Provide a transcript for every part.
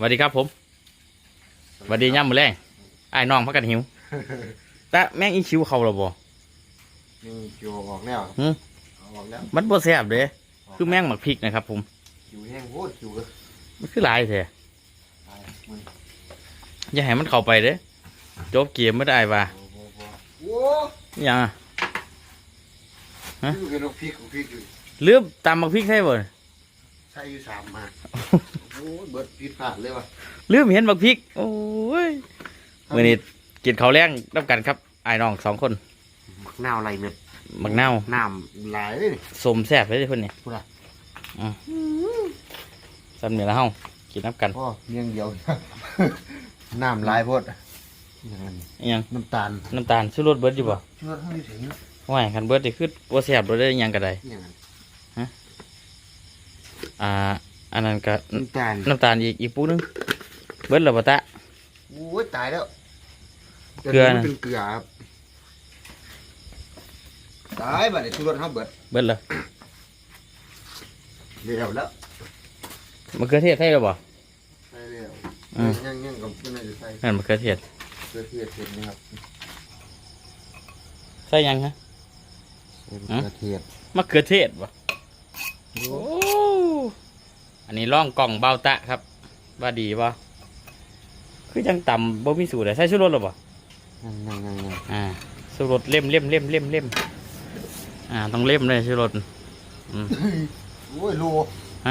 สวัสดีครับผมสวัสดีย่ำมือแรงไอ้ายน้องพักกันหิว แต่แม่งอีคิวเขาเราบ่ นี่คิวออกแล้วหืม เอาออกแล้วมันบ่แซ่บเด้คือแม่งหมักพริกนะครับผม คิวแห้งโคตรคิวเลยมันคือหลายแท้ตายมึงอย่าให้มันเข้าไปเด้จบเกมไม่ได้ว่าโอ้โหโอ้อหย่างอะ ฮะคือกันพริกพริกอยู่ลืมตำหมักพริกใช่บ่ ใส่อยู่สามมาโอ้ยเบิดผิดพลาดเลยว่ะลืมเห็นหมักพริก โอ้ยมื้อนี้กินข้าวแรงนํกันครับไอ้ายน้องสองคนมักนาวไรเม็ดหมักนาวน้ำหลายเลยนี่สมแซ่บเลยเพิ่นนี่พูดอะซ้ำนี่ละเฮากินน้ำกันพ่อเลี้ยงเดียว น้ำหลายโพดอย่างนั้นอิหยังน้ำตาลน้ำตาลซื้อรสเบิดอยู่บ่เชื่อเท่าที่ถึงว่ายคันเบิดนี่คือบ่แซ่บบ่ได้อิหยังก็ได้อย่างนั้น อ่า อันนั้นก็น้ำตาลน้ำตาลอีกอีกปูนึงเบิดแล้วบ่ตะโอ้ยตายแล้วเกลือนะมันเป็นเกลือครับตายบัดนี้ทุรสเขาเบิดเบิดแล้วเรียวแล้วมะเขือเทศใช่หรือบ่ใช่แล้วอืมยังยังกับไม่น่าจะใส่นั่นมะเขือเทศเกลือเทียมเทียมนะครับใส่หยังฮะเกลือเทียมมะเขือเทศบ่โอ้ อันนี้ล่องกล่องเบาตะครับ ว่าดีบ่คือจังต่ำบ่มีสูตรเลยใส่ชูรสหรือบ่ยังยังยังยังอ่าชูรสเล่มเล่มเล่มเล่มเล่มอ่า ต้องเล่มเลยชูรสอืมโอ้ยโลเอ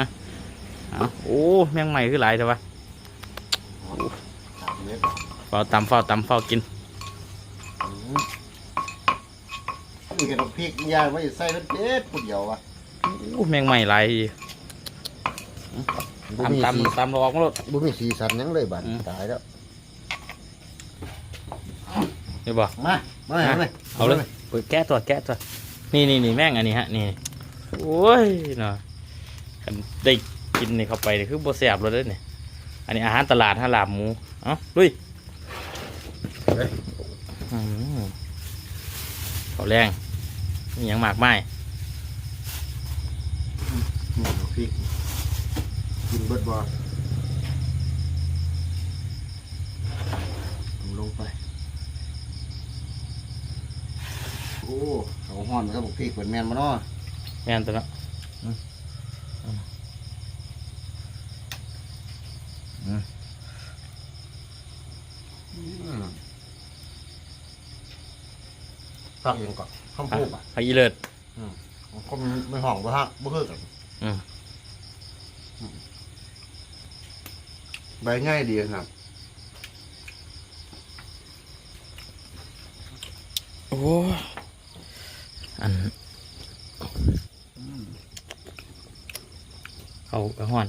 าโอ้แมงใหม่คือหลายแต่ว่าสามเมตรเฝ้าตำเฝ้าตำเฝ้ากินอืมนี่กับพริกยางไว้ใส่เป็นเป็ดผู้เดียววะโอ้แมงใหม่หลาย บุมีตำสีตำตำรอกรสบุมีสีสันหยังเลยบัดอืม ตายแล้วนี่บ่ มา มาเอาเลยเอาเลยเปิดแกะตัวแกะตัว นี่นี่นี่แม่งอันนี้ฮะนี่โอ้ยเนาะคันได้กินนี่เข้าไปนี่คือบ่แซ่บเลยเด้อเนี่ยอันนี้อาหารตลาดฮะลาบหมูเอ้าลุยอืมเขาวแรงมีหยังมากมาย นี่เอาพริก กินเบิดบ่เอาลงไป โอ้เขาห่อนครับบอกพริกเปิดแมนมาเนาะแม่นตัวเนาะฟักยังก่อนข้าวโพดอะพายีเลิศก็ไม่ห่องบ่ฮะบ่คือกัน อืม ใบง่ายดีครับ โอ้ อันเขากระห้อน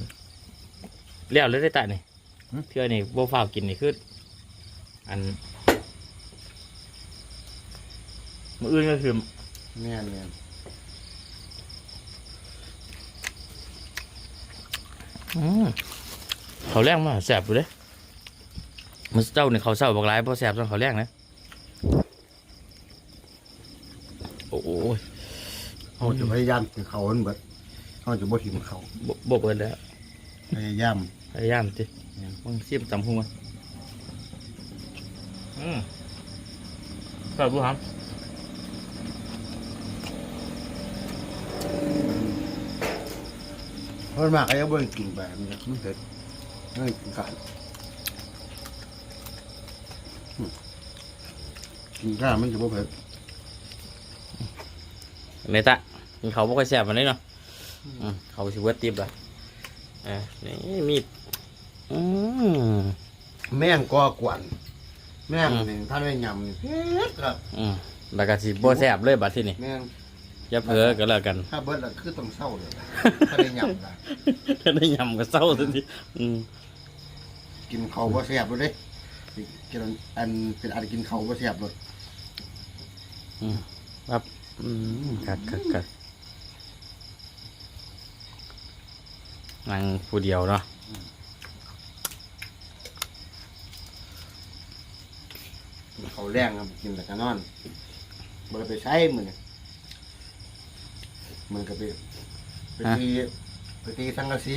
เลี้ยวเลยได้ตานี่เทื่อนี่บ่ฟ้าวกินนี่คืออันมืออื่นก็คือแม่นแม่นอืม เขาวแรงมาแสบอยู่เลยมันเจ้านี่เขาวเศร้าบอกหลายเพราะแสบตอนเขาวแรงนะโอ้ยเขาจะพยายามกินเขาอันเบิดเขาจะบ่ถิ่มเขาบ่บ่เบิดแล้วพยายามพยายามสิมึงซิมตำหัวอืมใส่บุหามเพราะมากก็ยังบ่ได้กินแบบนี้มันเผ็ด ไม่กินข้าวอืมกินข้าวมันจะบ่เผ็ดเนตะกินเขาวบ่ค่อยแสบมันนี้เนาะอืมเขาสิเวิร์ดติบละเอ่นี่มีดอืมแม่งก็กวนแม่งอืมนี่ท่านไม่ยำนี่เผ็ดครับอืมแล้วก็สิบ่แสบเลยบัดที่นี่แม่ง อย่าเผลอก็แล้วกัน ถ้าเบิดแล้วคือต้องเศร้าเลยถ้าได้ยำนะถ้าได้ยำก็เศร้าทันทีอืมกินเขาวบ่แซ่บเลยเด้กินอันเป็นอันกินเขาวบ่แซ่บเลยครับอืมกัดกัดกัดนั่งผู้เดียวเนาะเขาวแรงครับกินแต่ก็นอนบ่ได้ไปใช้มื้อนี่ มันก็ไปไปตีไปตีสังกะสี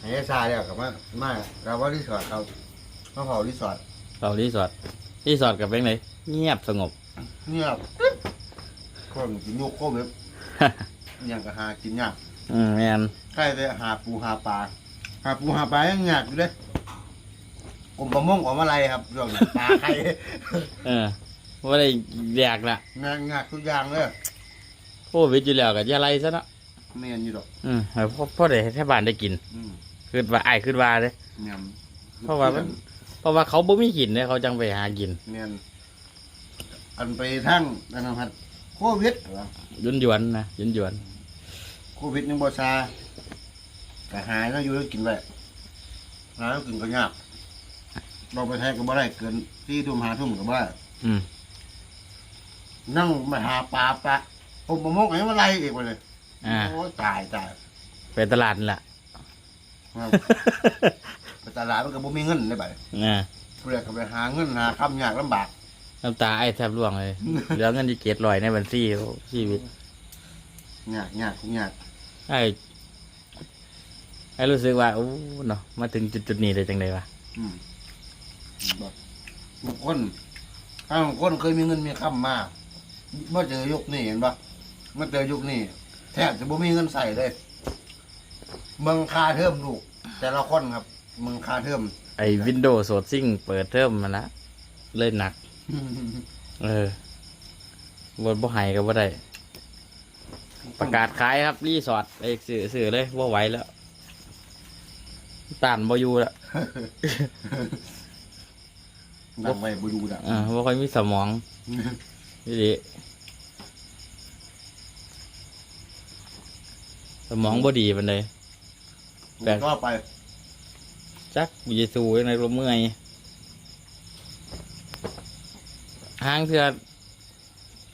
ให้ซาแล้วกับว่ามาเราว่ารีสอร์ทเขาเขาเผารีสอร์ทเรารีสอร์ทรีสอร์ทกับเป็นไงเงียบสงบ เงียบคนกินยุกโควิดยังก็หากินยากอืมแมนใกล้เลยหาปูหาปลาหาปูหาปลายังยากอยู่เลยกลมประมงของอะไรครับช่วงนี้ปลาไข่เออว่าได้แยกละงานงานทุกอย่างเลย โควิดอยู่แล้วกับยาไรซะเนาะเมียนอยู่ดอกอืมให้พ่อพ่อได้ให้แทบ้านได้กินอืมคือว่าไอ้ายคือว่าเลยเมียนเพราะว่ามัน เพราะว่าเขาบ่มีกินเนี่ยเขาจังไปหากินเมียนอันไปทั้งอันนั้นครับโควิดเหรอยุนยวนๆนะยุนยวนโควิดยังบ่ซาก็หายแล้วอยู่แล้วกินไปหายแล้วกินก็ยากเราไปไทยก็บ่ได้เกินที่ทุ่มหาทุ่มก็บ่ได้ๆอืม นั่งมาหาปลาปลา ผมประมงไอ้มาไล่อีกไปเลยอ่า โอ้ตายตายไปตลาดนั่นล่ะ ครับไปตลาดมันก็บ่มีเงินเลยไปอ่าเพื่อก็ไปหาเงินหาคำยากลำบาก น้ำตาไอ้แทบร่วงเลย เหลือเงินที่เก็ดลอยในบัญชีโอ้ชีวิต ยากยากทุกยากไอ้ไอ้รู้สึกว่าโอ้เนาะมาถึงจุดๆนี้ได้จังไดวะอืมแบบบางคนถ้าบางคนเคยมีเงินมีคำมากเมื่อเจอยุคนี้เห็นปะเมื่อเจอยุคนี้แทบจะบ่มีเงินใส่เลยเมืองคาเทิมลูก แต่ละคนครับ เมืองคาเทิม ไอ้วินโดว์โสดซิ่งเปิดเทอมมาละเลยหนัก เออบนบ่ใหายก็บ่ได้ ประกาศขายครับ รีสอร์ทไอ้สื่อสื่อเลยว่าไหวแล้วต้านบ่อยู่แล้วดังไปบูดูดังอ่าบ่ค่อยมีสมองนี่ดิ สมองบ่ดีปานใดแปลกก็ไปจักมีสู้ยังไงบ่เมื่อยห้างเทื่อ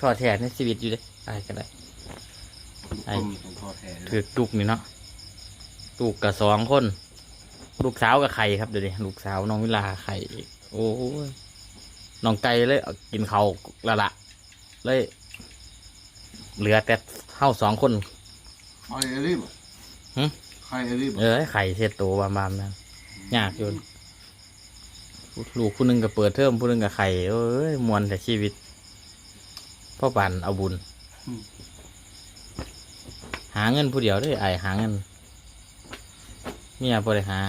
ถอดแถนในชีวิตอยู่เด้ไอ้ก็ได้ ไอ้ต้มต้องทอดแท้เลยถือลูกนี่เนาะลูกกับสองคน ลูกสาวกับไข่ครับเดี๋ยวนี้ลูกสาวน้องวิลาไข่อีกโอ้ยน้องไก่เลยเอากินเขาวและละเลย เหลือแต่เท่าสองคน ใครเอรีบหึใครเอรีบเออไข่เสร็จโตวบามๆนะ ยากอยู่ ลูกผู้หนึงก็เปิดเทอมผู้หนึงก็ไข่เอ้ยมวนแต่ชีวิตพ่อปันเอาบุญ หาเงินผู้เดียวเด้วยไอ้ายหาเงินเมียบ่ได้หา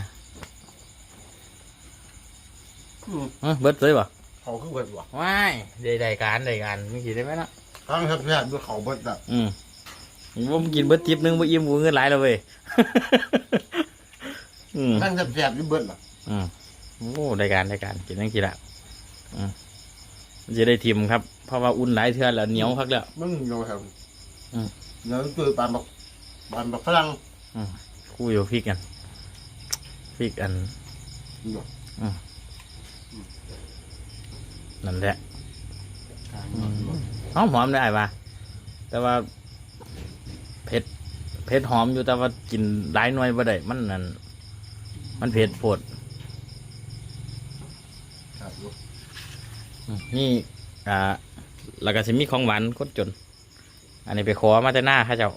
อืมเอ้อเบิดเลยบ่เขาคือเบิดว่ะว้ายได้ได้การได้การมีกี่ได้ไหมเนาะครั้งแรกๆด้วยเขาเบิดอะอืม ผมกินเบิดทิปหนึงบ่อิ่มกูเงินหลายแล้วเว้ยอืมครั้งแรกๆด้วยเบิดอะอืมโอ้ได้การได้การกินทั้งทีละอืมมันจะได้ทิมครับ เพราะว่าอุ่นหลายเทื่อแล้วเหนียวคักแล้วมันโยครับอืมเดี๋ยวตัวปลาบักปลาบักฝรั่งคู่อยู่พริกกันพริกอันอยู่นั่นแหละหอมหอมได้ปะแต่ว่า เผ็ดเผ็ดหอมอยู่แต่ว่ากินหลายหน่วยบ่ได้มันนั่นมันเผ็ดโพดครับอยู่อืมนี่อ่าแล้วก็สิมีของหวานคนจน อันนี้ไปขอมาแต่หน้าเข้าเจ้า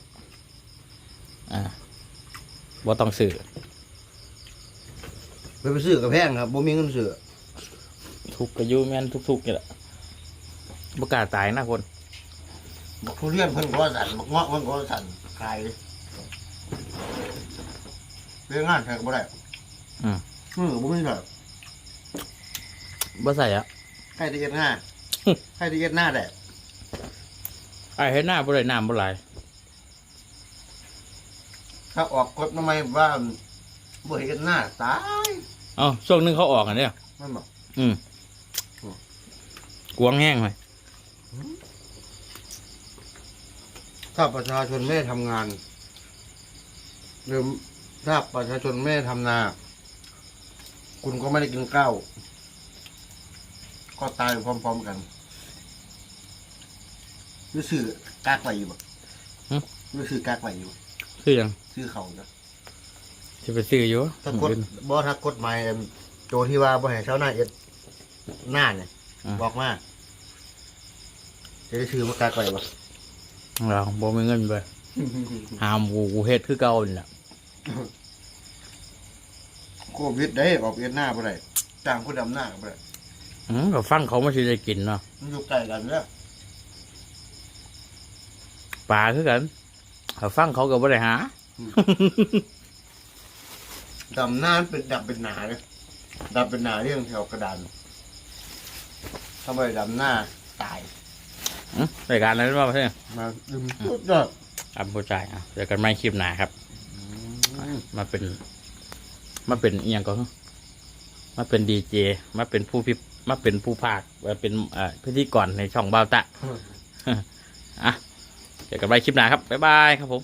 อ่าบ่ต้องซื้อไปไปซื้อกับแพงครับบ่มีเงินซื้อทุกข์ก็อยู่แม่นทุกๆนี่แหละบ่กล้าตายนะคนบักทุเรียนเพิ่นก็สั่นบักเงาะเพิ่นก็สั่น ขายเรื่องงานแทกบ่ได้อืมอือบ่มีแบบบ่ใส่อะใครที่เอ็ดหน้า ใครที่เอ็ดหน้าได้ไอ้เฮ็ดหน้าบ่ได้น้ำบ่ไหลายถ้าออกกฎมาใหม่ว่าบ่เฮ็ดหน้าตายเอ้าช่วงหนึงเขาออกอันเนี้ยมันบอกอืมกวางแห้งเลย ถ้าประชาชนไม่ได้ทำงาน หรือถ้าประชาชนไม่ได้ทำนา คุณก็ไม่ได้กินข้าวก็ตายพร้อม ๆกันรู้สึกกากไปอยู่บ่รู้สึกกากไปอยู่คือยังซื้อเขาจ้ะจะไปซื้ออยู่ถ้ากฎบ่ถ้ากฎหมายโจที่ว่าบ่ให้ชาวนาเอ็ดหน้าเนี่ย บอกมาจะได้ซื้อมากากไปบ่ เราบ่มีเงินเลยหามกูกูเฮ็ดคือเก่านี่แหละควิดได้ออกเวียดหน้าบ่ได้จ้างคนดำหน้าก็บ่ได้อืมก็ฟังเขาไม่ใช่ได้กินเนาะมันอยู่ใกล้กันแล้วปลาคือกันเขาฟังเขาก็บ่ได้หาดำหน้าเป็นดำเป็นหนาเลยดำเป็นหนาเรื่องแถวกระดานทำไมดำหน้าตายอืม รายการอะไรบ้างเพื่อนมาดึมสุดยอดอัมโบจ่ายอะเจอกันไม่คลิปหนาครับมาเป็น มาเป็นเอียงก็มาเป็นดีเจมาเป็นผู้พิมาเป็นผู้ภาคมาเป็นอ่าพิธีกรในช่องเบาตะอะเจอกันใหม่คลิปหน้าครับบ๊ายบายครับผม